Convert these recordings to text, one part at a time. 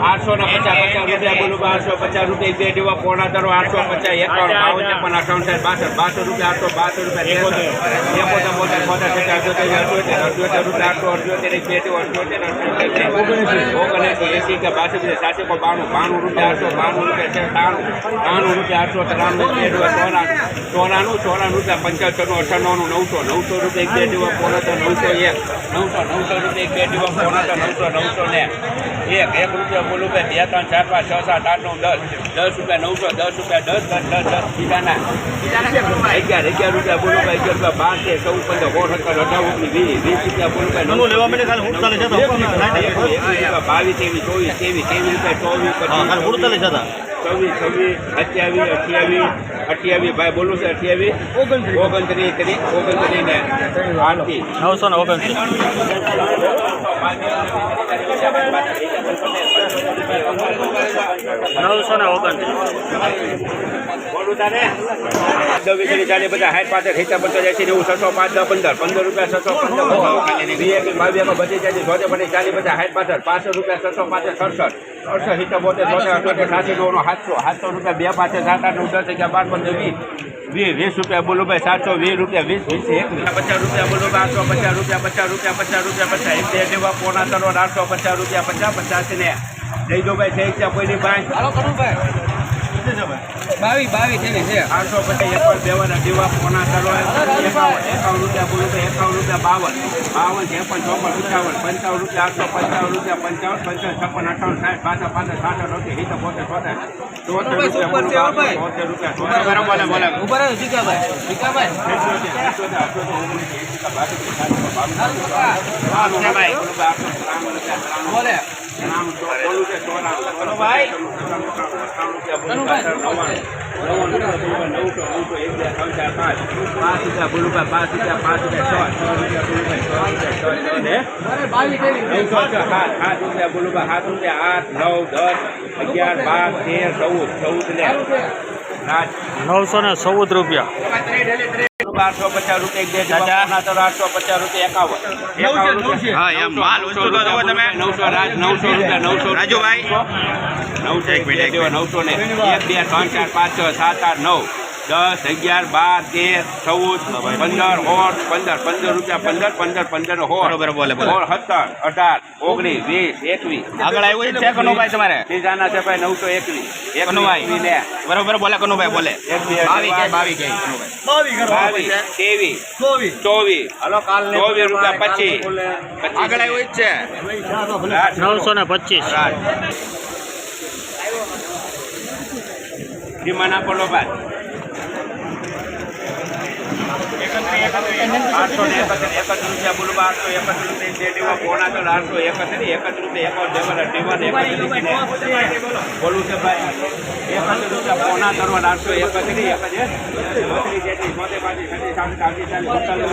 આઠસો ને પચાસ પચાસ રૂપિયા બોલું બારસો પચાસ રૂપિયા બે જેવા પોણા તરો આઠસો પચાસ એકાવન બાવન ત્રેપન અઠાવન બાસઠ રૂપિયા આઠસો બાસઠ રૂપિયા ત્રેસઠ એકોતેર બોતેર રૂપિયા આઠસો અઠ્યોતેર બે જેવા અઠ્યોતેર અઠ્યોતેર ઓગણએંસી એસી કે બાસઠ બાણું બાણું રૂપિયા આઠસો બાણું રૂપિયા છે ત્રાણું રૂપિયા આઠસો ત્રાણું બે ચોરાણું ચોરાણું ચોરાણું રૂપિયા પંચાસરનું અઠાણું નવસો નવસો રૂપિયા બે જેવા પોણા નવસો એક નવસો નવસો રૂપિયા એક બે પોણા તો નવસો નવસો ને એક. એક રૂપિયા બોલું બે ત્રણ ચાર પાંચ છ સાત આઠ નવ દસ. દસ રૂપિયા નવસો દસ રૂપિયા દસ દસ દસ દસ. બીજાના અગિયાર અગિયાર રૂપિયા બોલું કે અગિયાર રૂપિયા બાર છે ચૌદ પંદર સોળ સત્તર અઢાર વીસ વીસ રૂપિયા બોલું રૂપિયા બાવીસ ત્રેવીસ ચોવીસ ત્રેવીસ ત્રેવીસ રૂપિયા ચોવીસ છવ્વીસ છવ્વીસ અઠ્યાવીસ અઠ્યાવીસ અઠ્યાવીસ ભાઈ બોલું છે અઠ્યાવીસ? ઓગણત્રીસ. ત્રીસ ઓગણત્રીસ ને આઠથી નવસો ને ઓગણત્રીસ. નવસો ને ઓગણત્રીસ. બધા સાઠ પાસઠ હિસાબ પચાસ એસી નેવું છસો પાંચ દસ પંદર પંદર રૂપિયા છસો પંદર એમાં બધી ચાલીસ ચોતે પડી ચાલીસ પચાસ સાઠ પાસઠ પાંચસો રૂપિયા છસો પાંચ સડસઠ. અડસઠ સિત્તેર બોતેર ચોતેર અઠોતેર નવનો સાતસો સાતસો રૂપિયા બે પાસે સાત આઠ નવ દસ અગિયાર બાર પંદર વીસ વીસ વીસ રૂપિયા બોલો ભાઈ સાતસો વીસ રૂપિયા વીસ વીસ એક પચાસ રૂપિયા બોલો ભાઈ આઠસો પચાસ રૂપિયા પચાસ રૂપિયા પચાસ રૂપિયા પચાસ એક બે જેવા પોણા કરોડ આઠસો પચાસ રૂપિયા પચાસ પચાસ ને. જઈ દો ભાઈ થઈ ગયા કોઈની ભાઈ? બાવીસ બાવીસ એની છે આઠસો પચાસ એકવાર બેવાના દીવા પોણા કરોડ એકાવન રૂપિયા બોલું તો એકાવન રૂપિયા બાવન બાવન ત્રેપન ચોપન પંચાવન પંચાવન રૂપિયા આઠસો પંચાવન રૂપિયા પંચાવન પંચાવન છપ્પન અઠાવન સાઠ પાછા પાછા સાઠ અઢી હિત પોતે પોતે ચોતેર રૂપિયા ચોતેર રૂપિયા ચોતેર બોલે બોલે ઊભા રહો જીગાભાઈ જીગાભાઈ બોલે નવસો ને ચૌદ રૂપિયા. આઠસો પચાસ રૂપિયા એક બે આઠસો પચાસ રૂપિયા એકાવન. એકાવન હા, એમ. માલ ઓછો તો તમે. નવસો રાજ નવસો રૂપિયા નવસો રાજુભાઈ. નવસો એક મિનિટ નવસો ને એક બે ત્રણ ચાર પાંચ છ સાત આઠ નવ. દસ અગિયાર બાર તેર ચૌદ પંદર સોળ પંદર પંદર રૂપિયા પંદર પંદર પંદર સોળ બરોબર, બોલે. સોળ સત્તર અઢાર ઓગણીસ વીસ એકવીસ. આગળ આવ્યું છે કનુભાઈ તમારે? ત્રીજાના છે ભાઈ નવસો એકવીસ. કનુભાઈ. બરોબર બોલે કનુભાઈ બોલે. બાવીસ ત્રેવીસ. ચોવીસ. ચોવીસ. રૂપિયા પચીસ. આગળ આવ્યું છે. નવસો ને પચીસ. ધીમાના પડો ભાઈ આઠસો ને એકત્રીસ એકત્રીસ રૂપિયા બોલવા આઠસો એકત્રીસ રૂપિયા બે ડીવા તો આઠસો એકત્રીસ એકત્રીસ રૂપિયા એકાવન દેવાના ડીવાના એકત્રીસ બોલું છે ભાઈ. એકત્રીસ રૂપિયા પોણા કરવા આઠસો એકત્રીસ એકત્રીસ બત્રીસ તેત્રીસ ચોતેર પાંત્રીસ છત્રીસ સાડત્રીસ આડત્રીસ ચાલીસ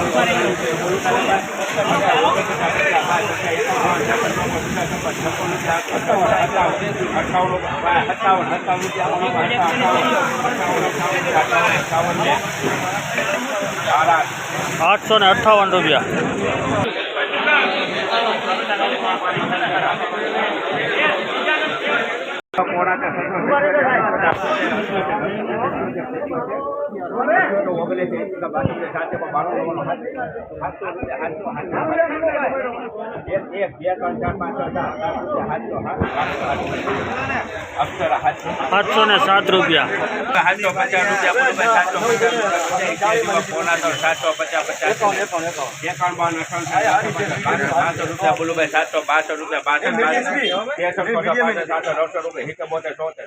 અઠાવન આઠસો ને અઠ્ઠાવન રૂપિયા. હાથ આઠસો ને સાત રૂપિયા સાતસો પચાસ રૂપિયા બોલો ભાઈ સાતસો પચાસ રૂપિયા સાતસો પચાસ પચાસ એકાવન બાવન સાતસો રૂપિયા બોલો ભાઈ સાતસો બાસઠ રૂપિયા બાસઠ પચાસ સાતસો નવસો રૂપિયા સિત્તેર બોતેર ચોતેર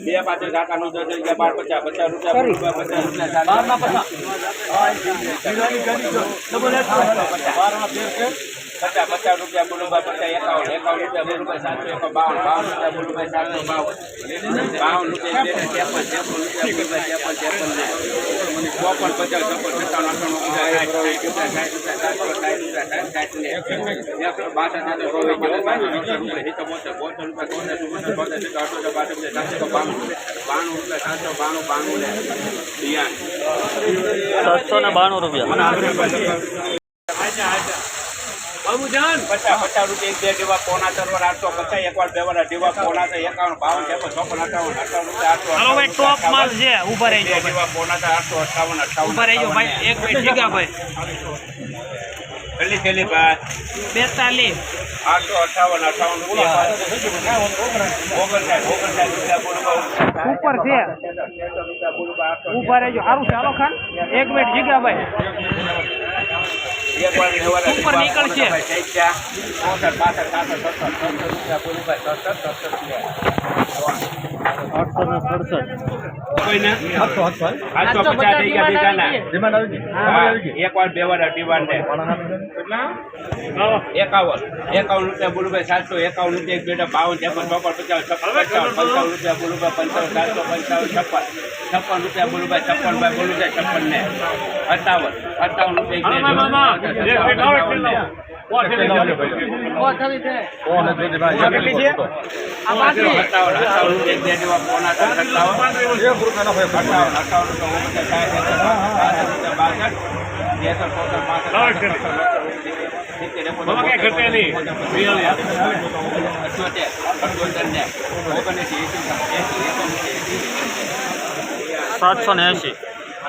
બે પાછળ કાકા નું દસ બાર પચાસ પચાસ રૂપિયા બોલો રૂપિયા પચાસ રૂપિયા પચાસ પચાસ રૂપિયા બોલુભાઈ પચાસ એકાવન એકાવન રૂપિયા બોલુભાઈ સાતસો એકો બાવન બાવન રૂપિયા બોલુભાઈ સાતસો બાવન. બાવન રૂપિયા ત્રેપન ત્રેપન રૂપિયા બોલુભાઈ ત્રેપન ત્રેપન ચોપન પચાસ ચોપન સત્તાવન સાતસો ને બાણું રૂપિયા. સાતસો બાણું બાણું ને બિયાન સાતસો ને બાણું રૂપિયા પચાસ પચાસ રૂપિયા એક બે જેવા સરવાર આઠસો પચાસ એક વાર બે વાર જેવા તો એકાવન બાવન ત્રેપન ચોપન અઠાવન અઠાવન રૂપિયા આઠસો હાલો ભાઈ ટોપ માલ છે ઊભા રહી જેવા તો આઠસો અઠાવન અઠાવન ઊભા રહેજો ભાઈ એક મિનિટ જીગા ભાઈ. કેટલી કેટલી ભાઈ. બેતાલીસ. આઠસો અઠાવન અઠાવન રૂપિયા ઓગણસાઠ ઓગણસાઠ રૂપિયા બોલો ઉપર છે. ઊભા રહેજો. સારું ચાલો ખાન. એક મિનિટ જીગા ભાઈ. ઉપર નીકળશે. બાસઠ સાસઠ સત્તર સત્તર રૂપિયા બોલો ભાઈ સત્તર સત્તર આઠસો ને સડસઠ એક વાર બે વાર અઢી વાર ને એકાવન એકાવન રૂપિયા બોલુભાઈ સાતસો એકાવન રૂપિયા એક બેટા બાવન છપ્પન ચોપન પચાસ છપ્પન પંચાવન રૂપિયા બોલુભાઈ પંચાવન સાતસો પંચાવન છપ્પન છપ્પન રૂપિયા બોલુભાઈ છપ્પન ભાઈ બોલુભાઈ છપ્પન ને અઠાવન અઠાવન રૂપિયા એક બે જેવા એકોતેર અઠ્યોતેર અઠ્યોતેર ને. એંસી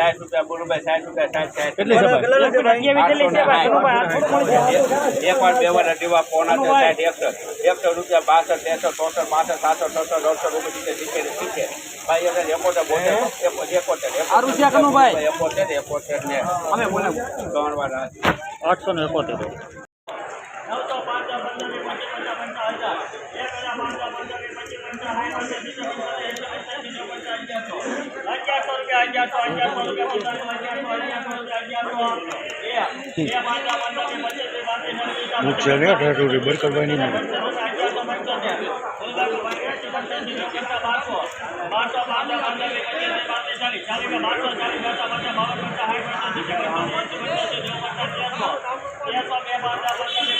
સાઠ રૂપિયા બોલું ભાઈ સાઠ રૂપિયા સાઠ સાઠ. એક વાર બે વાર અઢીવા પોણા સાઠ એકસો. એકસો રૂપિયા બાસઠ ત્રેસઠ ચોસઠ પાસઠ સાતસો છસો દોઢસો રૂપિયા સિત્તેર સિત્તેર ભાઈ અગર એકોતેર બોતેર એકોતેર એકોતેર. એકોતેર એકોતેર ને. અમે બોલે. ત્રણ વાર. આઠસો ને એકોતેર. જયેશ કાકાનો ફોટો છે પંદરસો રૂપિયા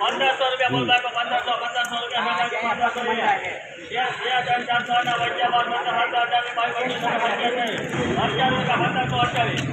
પંદરસો રૂપિયા પંદરસો રૂપિયા ના વચ્ચે બાર પંદર પંદર રૂપિયા પંદરસો અઠ્યાવીસ